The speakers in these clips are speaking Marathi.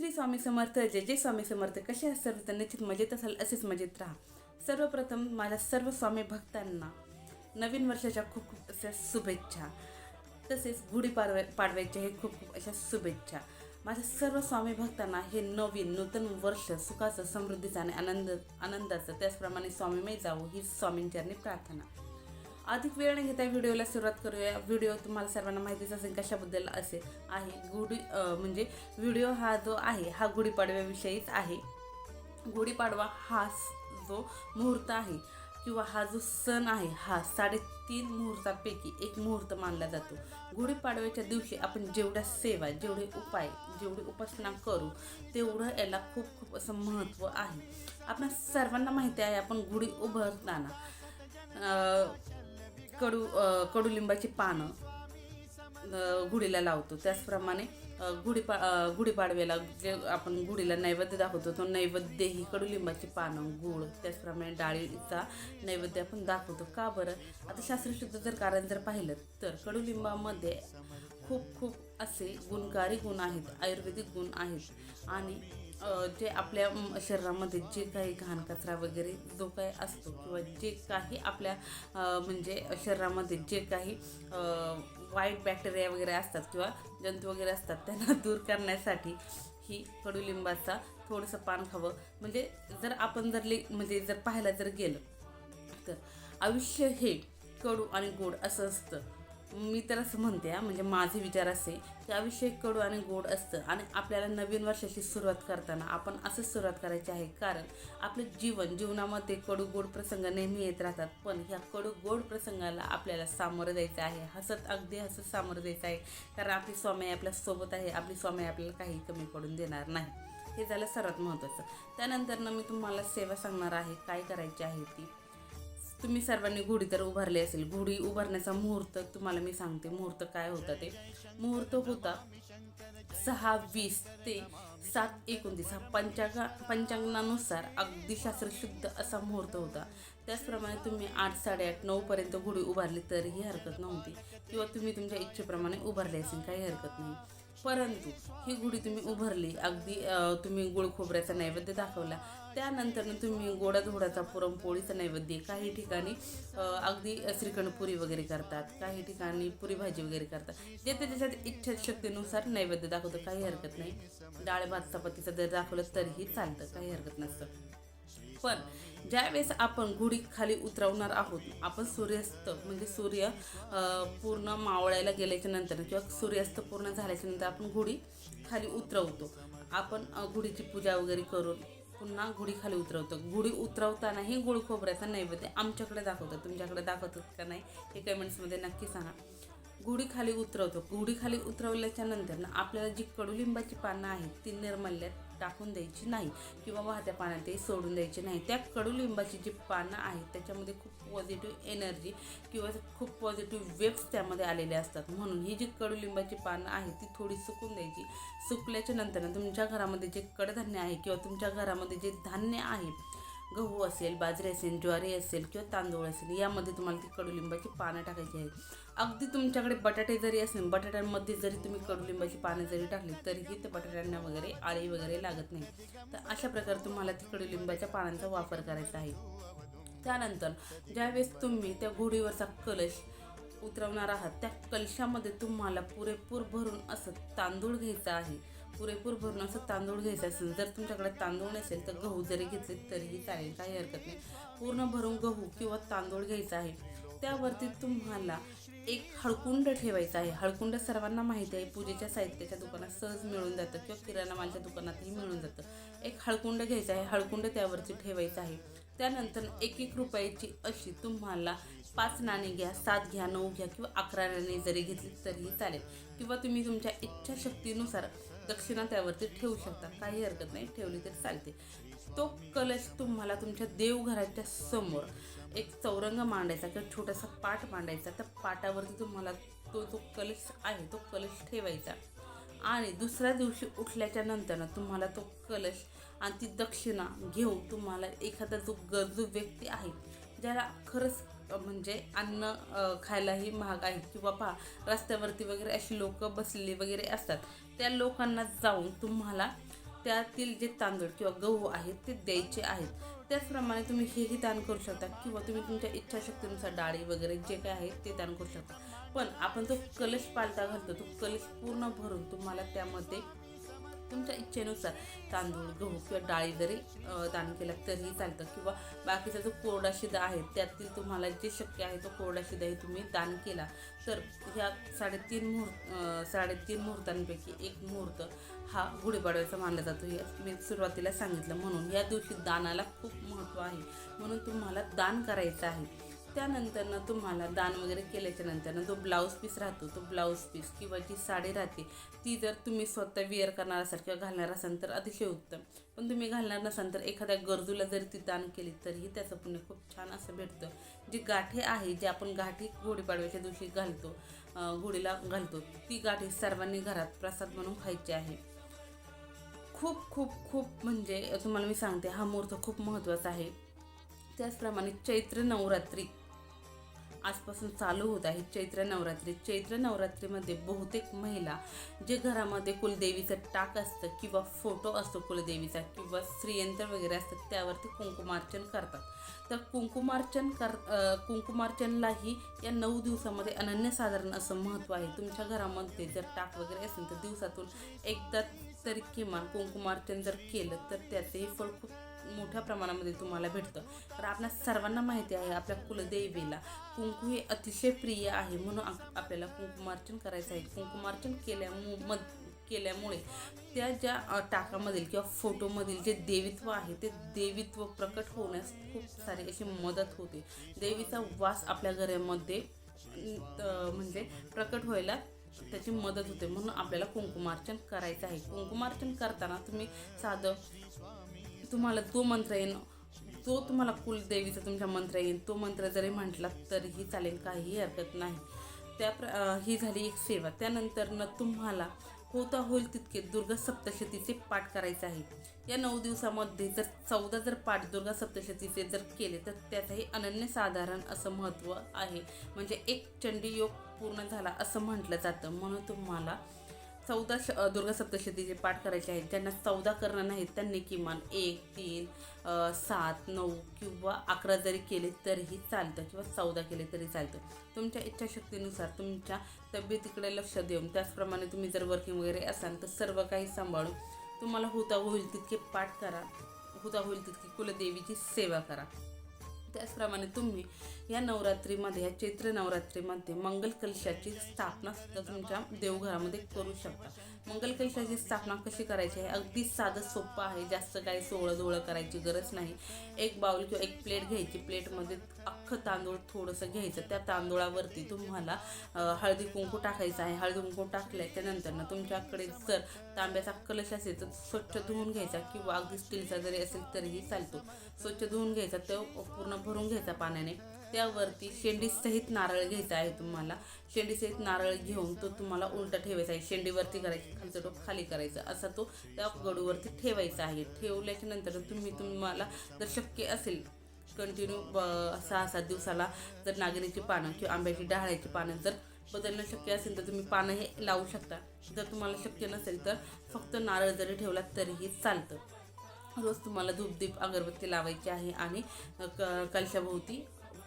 श्री स्वामी समर्थ जय जय स्वामी समर्थ. कसे आहात सर्व? तर निश्चित मजेत असाल असेच मजेत राहा. सर्वप्रथम माझ्या सर्व स्वामी भक्तांना नवीन वर्षाच्या खूप खूप अशा शुभेच्छा. तसेच गुढीपाडव्या पाडव्याच्या हे खूप खूप अशा शुभेच्छा. माझ्या सर्व स्वामी भक्तांना हे नवीन नूतन वर्ष सुखाचं समृद्धीचं आणि आनंद आनंदाचं त्याचप्रमाणे स्वामीमय जावं ही स्वामींचरणी प्रार्थना. अधिक वेळ न घेता व्हिडिओला सुरुवात करूया. व्हिडिओ तुम्हाला सर्वांना माहितीच असेल कशाबद्दल असेल आहे. गुढी म्हणजे व्हिडिओ हा जो आहे हा गुढीपाडव्याविषयीच आहे. गुढीपाडवा हा जो मुहूर्त आहे किंवा हा जो सण आहे हा साडेतीन मुहूर्तापैकी एक मुहूर्त मानला जातो. गुढीपाडव्याच्या दिवशी आपण जेवढ्या सेवा जेवढे उपाय जेवढी उपासना करू तेवढं याला खूप खूप असं महत्त्व आहे. आपण सर्वांना माहिती आहे आपण गुढी उभारताना कडू कडुलिंबाची पानं गुढीला लावतो. त्याचप्रमाणे गुढीपा गुढीपाडव्याला जे आपण गुढीला नैवेद्य दाखवतो तो नैवेद्य ही कडुलिंबाची पानं गुळ त्याचप्रमाणे डाळीचा नैवेद्य आपण दाखवतो. का बरं? आता शास्त्रशुद्ध जर कारण जर पाहिलं तर कडुलिंबामध्ये खूप खूप असे गुणकारी गुण आहेत आयुर्वेदिक गुण आहेत आणि जे आपल्या शरीरामध्ये जे काही घाण कचरा वगैरे जो काही असतो किंवा जे काही आपल्या म्हणजे शरीरामध्ये जे काही वाईट बॅक्टेरिया वगैरे असतात किंवा जंतू वगैरे असतात त्यांना दूर करण्यासाठी ही कडुलिंबाचा थोडंसं पान खावं. म्हणजे जर आपण जर ले म्हणजे जर पाहायला जर गेलं तर आयुष्य हे कडू आणि गोड असं असतं. मी तर असं म्हणते म्हणजे माझे विचार असे की आयुष्य कडू आणि गोड असतं आणि आपल्याला नवीन वर्षाची सुरुवात करताना आपण असंच सुरुवात करायची आहे. कारण आपलं जीवन जीवनामध्ये कडू गोड प्रसंग नेहमी येत राहतात. पण ह्या कडू गोड प्रसंगाला आपल्याला सामोरं जायचं आहे. हसत अगदी हसत सामोरं जायचं आहे. कारण आपली स्वामी आपल्यासोबत आहे. आपली स्वामी आपल्याला काही कमी पडून देणार नाही. हे झालं सर्वात महत्त्वाचं. त्यानंतर मी तुम्हाला सेवा सांगणार आहे. काय करायची आहे ती. तुम्ही सर्वांनी घोडी तर उभारली असेल. घोडी उभारण्याचा मुहूर्त तुम्हाला मी सांगते. मुहूर्त काय होता ते? मुहूर्त होता सहा वीस ते सात एकोणतीस. हा पंचांगा पंचांगणानुसार अगदी शास्त्रशुद्ध असा मुहूर्त होता. त्याचप्रमाणे तुम्ही आठ साडेआठ नऊपर्यंत घोडी उभारली तरीही हरकत नव्हती. किंवा तुम्ही तुमच्या इच्छेप्रमाणे उभारली असेल काही हरकत नाही. परंतु ही गुढी तुम्ही उभारली अगदी तुम्ही गुळ खोबऱ्याचा नैवेद्य दाखवला त्यानंतर तुम्ही गोडा धोडाचा पुरणपोळीचा नैवेद्य काही ठिकाणी अगदी अगदी श्रीखंडपुरी वगैरे करतात काही ठिकाणी पुरी भाजी वगैरे करतात जे ते त्याच्यात इच्छाशक्तीनुसार नैवेद्य दाखवतं काही हरकत नाही. डाळ भात चपातीचं जर दाखवलं तरीही चालतं काही हरकत नसतं. पण ज्यावेळेस आपण गुढी खाली उतरवणार आहोत आपण सूर्यास्त म्हणजे सूर्य पूर्ण मावळायला गेल्याच्यानंतर किंवा सूर्यास्त पूर्ण झाल्याच्यानंतर आपण गुढी खाली उतरवतो. आपण गुढीची पूजा वगैरे करून पुन्हा गुढी खाली उतरवतो. गुढी उतरवतानाही गुळ खोबऱ्याचा नैवेद्य आमच्याकडे दाखवतात. तुमच्याकडे दाखवतात का नाही हे कमेंट्समध्ये नक्की सांगा. गुढी खाली उतरवतो. गुढी खाली उतरवल्याच्या नंतर ना आपल्याला जी कडुलिंबाची पानं आहेत ती निर्मल्यात टाकून द्यायची नाही किंवा वाहत्या पाण्यात ते सोडून द्यायची नाही. त्या कडुलिंबाची जी पानं आहेत त्याच्यामध्ये खूप पॉझिटिव्ह एनर्जी किंवा खूप पॉझिटिव्ह वेव्स त्यामध्ये आलेले असतात. म्हणून ही जी कडुलिंबाची पानं आहेत ती थोडी सुकून द्यायची. सुकल्याच्या नंतर तुमच्या घरामध्ये जे कडधान्य आहे किंवा तुमच्या घरामध्ये जे धान्य आहे गहू असेल बाजरी असेल ज्वारी असेल किंवा तांदूळ असेल यामध्ये तुम्हाला ती कडुलिंबाची पानं टाकायची आहेत. अगदी तुमच्याकडे बटाटे जरी असेल बटाट्यांमध्ये जरी तुम्ही कडुलिंबाची पानं जरी टाकली तरीही त्या बटाट्यांना वगैरे आळी वगैरे लागत नाही. तर अशा प्रकारे तुम्हाला ती कडुलिंबाच्या पानांचा वापर करायचा आहे. त्यानंतर ज्यावेळेस तुम्ही त्या घोडीवरचा कलश उतरवणार आहात त्या कलशामध्ये तुम्हाला पुरेपूर भरून असं तांदूळ घ्यायचा आहे. पुरेपूर भरून असं तांदूळ घ्यायचं असेल जर तुमच्याकडे तांदूळ नसेल तर गहू जरी घेतले तरीही चालेल काही हरकत नाही. पूर्ण भरून गहू किंवा तांदूळ घ्यायचा आहे. त्यावरती तुम्हाला एक हळकुंड ठेवायचा आहे. हळकुंड सर्वांना माहिती आहे पूजेच्या साहित्याच्या दुकानात सहज मिळून जातं किंवा किराणा मालच्या दुकानातही मिळून जातं. एक हळकुंड घ्यायचं आहे हळकुंड त्यावरती ठेवायचं आहे. त्यानंतर एक एक रुपयाची अशी तुम्हाला पाच नाणी घ्या सात घ्या नऊ घ्या किंवा अकरा नाणी जरी घेतली तरीही चालेल. किंवा तुम्ही तुमच्या इच्छाशक्तीनुसार दक्षिणा त्यावरती ठेवू शकता. काही हरकत नाही ठेवली तरी चालते. तो कलश तुम्हाला तुमच्या देवघराच्या समोर एक चौरंग मांडायचा किंवा छोटासा पाट मांडायचा. त्या पाटावरती तुम्हाला तो जो कलश आहे तो कलश ठेवायचा. आणि दुसऱ्या दिवशी उठल्याच्या नंतर तुम्हाला तो कलश आणि ती दक्षिणा घेऊन तुम्हाला एखादा जो गरजू व्यक्ती आहे ज्याला खरंच म्हणजे अन्न खायलाही महाग आहे किंवा पहा रस्त्यावरती वगैरे अशी लोक बसलेली वगैरे असतात. त्या लोकांना जाऊन तुम्हाला त्यातील जे तांदूळ किंवा गहू आहेत ते द्यायचे आहेत. त्याचप्रमाणे तुम्ही हेही दान करू शकता किंवा तुम्ही तुमच्या इच्छाशक्तीनुसार डाळी वगैरे जे काय आहे ते दान करू शकता. पण आपण जो कलश पालता घालतो तो कलश पूर्ण भरून तुम्हाला त्यामध्ये तुमच्या इच्छेनुसार तांदूळ गहू किंवा डाळी जरी दान केला तरीही चालतं. किंवा बाकीचा जो कोरडा शिदा आहे त्यातील तुम्हाला जे शक्य आहे तो कोरडा शिदाही तुम्ही दान केला. तर ह्या साडेतीन मुहूर्त साडेतीन मुहूर्तांपैकी एक मुहूर्त हा गुढीपाडव्याचा मानला जातो. हे मी सुरुवातीला सांगितलं. म्हणून या दिवशी दानाला खूप महत्त्व आहे. म्हणून तुम्हाला दान करायचं आहे. त्यानंतरनं तुम्हाला दान वगैरे केल्याच्या नंतरनं जो ब्लाऊज पीस राहतो तो ब्लाऊज पीस किंवा जी साडी राहते ती जर तुम्ही स्वतः वेअर करणार असाल किंवा घालणार असाल तर अतिशय उत्तम. पण तुम्ही घालणार नसाल तर एखाद्या गरजूला जरी ती दान केली तरीही त्याचं पुण्य खूप छान असं भेटतं. जी गाठी आहे जी आपण गाठी गुढीपाडव्याच्या दिवशी घालतो गुढीला घालतो ती गाठी सर्वांनी घरात प्रसाद म्हणून खायची आहे. खूप खूप खूप म्हणजे तुम्हाला मी सांगते हा मुहूर्त खूप महत्त्वाचा आहे. त्याचप्रमाणे चैत्र नवरात्री आजपासून चालू होत आहे चैत्र नवरात्री. चैत्र नवरात्रीमध्ये बहुतेक महिला जे घरामध्ये कुलदेवीचं टाक असतं किंवा फोटो असतो कुलदेवीचा किंवा श्रीयंत्र वगैरे असतं त्यावरती कुंकुमार्चन करतात. तर कुंकुमार्चन कर कुंकुमार्चनलाही या नऊ दिवसामध्ये अनन्यसाधारण असं महत्त्व आहे. तुमच्या घरामध्ये जर टाक वगैरे असेल तर दिवसातून एकदा तरी किमान कुंकुमार्चन जर केलं तर त्याचेही फळ खूप मोठ्या प्रमाणामध्ये तुम्हाला भेटतं. तर आपल्या सर्वांना माहिती आहे आपल्या कुलदेवीला. कुंकू हे अतिशय प्रिय आहे म्हणून आपल्याला कुंकुमार्चन करायचं आहे. कुंकुमार्चन केल्यामु मद केल्यामुळे त्या ज्या टाकामधील किंवा फोटोमधील जे देवीत्व आहे ते देवीत्व प्रकट होण्यास खूप सारी अशी मदत होते. देवीचा वास आपल्या घरामध्ये म्हणजे प्रकट व्हायला त्याची मदत होते म्हणून आपल्याला कुंकुमार्चन करायचं आहे. कुंकुमार्चन करताना तुम्ही साधं तुम्हाला तो मंत्र येईन जो तुम्हाला कुलदेवीचा तुमच्या मंत्र येईल. तो मंत्र जरी म्हटला तरीही चालेल काहीही हरकत नाही. त्या प्र ही झाली एक सेवा. त्यानंतरनं तुम्हाला होता होईल तितके दुर्गा सप्तशतीचे पाठ करायचे आहे. या नऊ दिवसामध्ये जर चौदा जर पाठ दुर्गा सप्तशतीचे जर केले तर त्याचंही अनन्यसाधारण असं महत्त्व आहे. म्हणजे एक चंडी योग पूर्ण झाला असं म्हटलं जातं. म्हणून तुम्हाला चौदा श दुर्गा सप्तशतीचे पाठ करायचे आहेत ज्यांना चौदा करणं नाहीत. त्यांनी किमान एक तीन सात नऊ किंवा अकरा जरी केले तरीही चालतं किंवा चौदा केले तरी चालतं. तुमच्या इच्छाशक्तीनुसार तुमच्या तब्येतीकडे लक्ष देऊन त्याचप्रमाणे तुम्ही जर वर्किंग वगैरे असाल तर सर्व काही सांभाळून तुम्हाला होता होईल तितके पाठ करा. होता होईल तितकी कुलदेवीची सेवा करा. त्याचप्रमाणे तुम्ही या नवरात्रीमध्ये या चैत्र नवरात्रीमध्ये मंगल कलशाची स्थापना सुद्धा तुमच्या देवघरामध्ये करू शकता. मंगल कलशाची स्थापना कशी करायची आहे? अगदी साधं सोपं आहे. जास्त काही सोळं धोळं करायची गरज नाही. एक बाऊल किंवा एक प्लेट घ्यायची. प्लेटमध्ये अख्खं तांदूळ थोडंसं घ्यायचं. त्या तांदूळावरती तुम्हाला हळदी कुंकू टाकायचं आहे. हळदी कुंकू टाकल्याच्या नंतरनं तुमच्याकडे जर तांब्याचा कलश असेल तर स्वच्छ धुवून घ्यायचा किंवा अगदी स्टीलचा जरी असेल तरीही चालतो. स्वच्छ धुवून घ्यायचा तो पूर्ण भरून घ्यायचा पाण्याने. त्यावरती शेंडीसहित नारळ घ्यायचा आहे तुम्हाला. शेंडीसहित नारळ घेऊन तो तुम्हाला उलटा ठेवायचा आहे. शेंडीवरती करायची खालचं टोक खाली करायचं. असा तो त्या गडूवरती ठेवायचा आहे. ठेवल्याच्या नंतर तुम्ही तुम्हाला जर शक्य असेल कंटिन्यू सहा सात दिवसाला जर नागिनीची पानं किंवा आंब्याची डहाळ्याची पानं जर बदलणं शक्य असेल तर तुम्ही पानं हे लावू शकता. जर तुम्हाला शक्य नसेल तर फक्त नारळ जरी ठेवला तरीही चालतं. रोज तुम्हाला धूपदीप अगरबत्ती लावायची आहे आणि क कलशाभोवती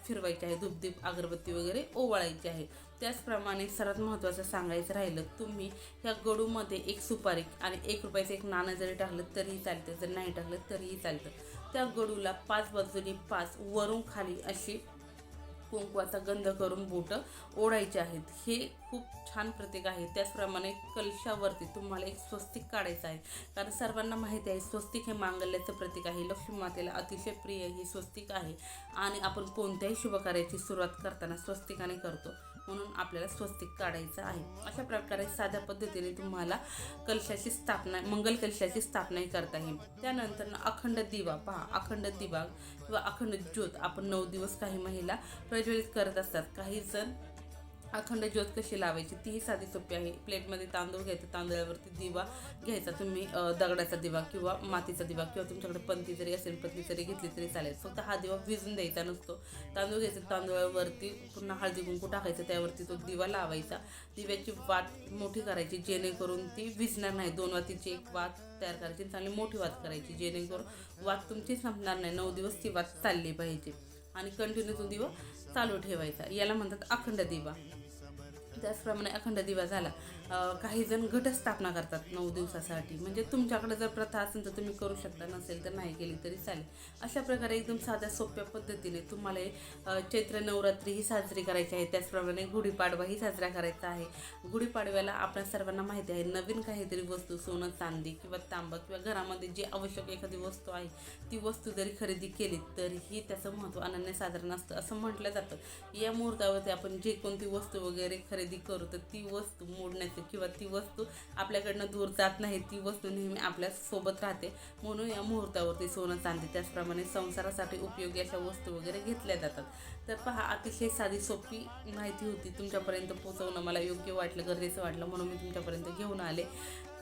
फिरवायची आहे. धूपदीप अगरबत्ती वगैरे ओवाळायची आहे. त्याचप्रमाणे सर्वात महत्त्वाचं सांगायचं राहिलं तुम्ही ह्या गडूमध्ये एक सुपारी आणि एक रुपयाचं एक नाणं जरी टाकलं तरीही चालतं. जर नाही टाकलं तरीही चालतं. त्या गडूला पाच बाजूनी पाच वरून खाली अशी कुंकवाचा गंध करून बोटं ओढायचे आहेत. हे खूप छान प्रतीक आहे. त्याचप्रमाणे कलशावरती तुम्हाला एक स्वस्तिक काढायचं आहे. कारण सर्वांना माहिती आहे स्वस्तिक हे मांगल्याचं प्रतीक आहे. लक्ष्मी मातेला अतिशय प्रिय ही स्वस्तिक आहे. आणि आपण कोणत्याही शुभकार्याची सुरुवात करताना स्वस्तिकाने करतो. म्हणून आपल्याला स्वस्तिक काढायचं आहे. अशा प्रकारे साध्या पद्धतीने तुम्हाला कलशाची स्थापना मंगल कलशाची स्थापनाही करता येईल. त्यानंतर अखंड दिवा पहा. अखंड दिवा किंवा अखंड ज्योत आपण नऊ दिवस काही महिला प्रज्वलित करत असतात. काही जण अखंड ज्योत कशी लावायची? तीही साधी सोपी आहे. प्लेटमध्ये तांदूळ घ्यायचं तांदळावरती दिवा घ्यायचा. तुम्ही दगडाचा दिवा किंवा मातीचा दिवा किंवा तुमच्याकडे पंथी जरी असेल पत्नी जरी घेतली तरी चालेल. फक्त हा दिवा भिजून द्यायचा नसतो. तांदूळ घ्यायचा तांदूळावरती पुन्हा हळदी कुंकू टाकायचं त्यावरती तो दिवा लावायचा. दिव्याची वात मोठी करायची जेणेकरून ती भिजणार नाही. दोन वातीची एक वात तयार करायची चांगली मोठी वात करायची जेणेकरून वात तुमची संपणार नाही. नऊ दिवस ती वात चालली पाहिजे. आणि कंटिन्यू तो दिवा चालू ठेवायचा. याला म्हणतात अखंड दिवा. त्याचप्रमाणे अखंड दिवा झाला. काही जण घटस्थापना करतात नऊ दिवसासाठी. म्हणजे तुमच्याकडे जर प्रथा असेल तर तुम्ही करू शकता नसेल तर नाही केली तरी चालेल. अशा प्रकारे एकदम साध्या सोप्या पद्धतीने तुम्हाला चैत्र नवरात्री ही साजरी करायची आहे. त्याचप्रमाणे गुढीपाडवा ही साजरा करायचा आहे. गुढीपाडव्याला आपल्या सर्वांना माहिती आहे नवीन काहीतरी वस्तू सोनं चांदी किंवा तांबा किंवा घरामध्ये जी आवश्यक एखादी वस्तू आहे ती वस्तू जरी खरेदी केली तरीही त्याचं महत्त्व अनन्यसाधारण असतं असं म्हटलं जातं. या मुहूर्तावरती आपण जे कोणती वस्तू वगैरे खरेदी करू तर ती वस्तू मोडण्याची किंवा ती वस्तू आपल्याकडनं दूर जात नाही ती वस्तू नेहमी आपल्यासोबत राहते. म्हणून या मुहूर्तावरती सोनं चांदी त्याचप्रमाणे संसारासाठी उपयोगी अशा वस्तू वगैरे घेतल्या जातात. तर पहा अतिशय साधी सोपी माहिती होती. तुमच्यापर्यंत पोहोचवणं मला योग्य वाटलं गरजेचं वाटलं म्हणून मी तुमच्यापर्यंत घेऊन आले.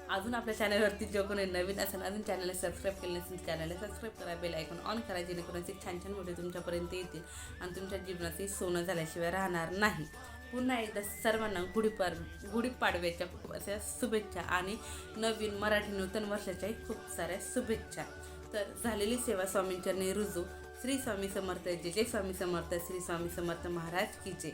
अजून आपल्या चॅनलवरती जो कोणी नवीन असेल अजून चॅनलला सबस्क्राईब केलं नसेल चॅनलला सबस्क्राईब करा बेल ऐकून ऑन करा जेणेकरून असे छान छान व्हिडिओ तुमच्यापर्यंत येतील आणि तुमच्या जीवनाचे सोनं झाल्याशिवाय राहणार नाही. पुन्हा एकदा सर्वांना गुढीपाड गुढीपाडव्याच्या खूप अशा शुभेच्छा आणि नवीन मराठी नूतन वर्षाच्याही खूप साऱ्या शुभेच्छा. तर झालेली सेवा स्वामींच्या रुजू श्री स्वामी समर्थ जय जय स्वामी समर्थ श्री स्वामी समर्थ महाराज की जय.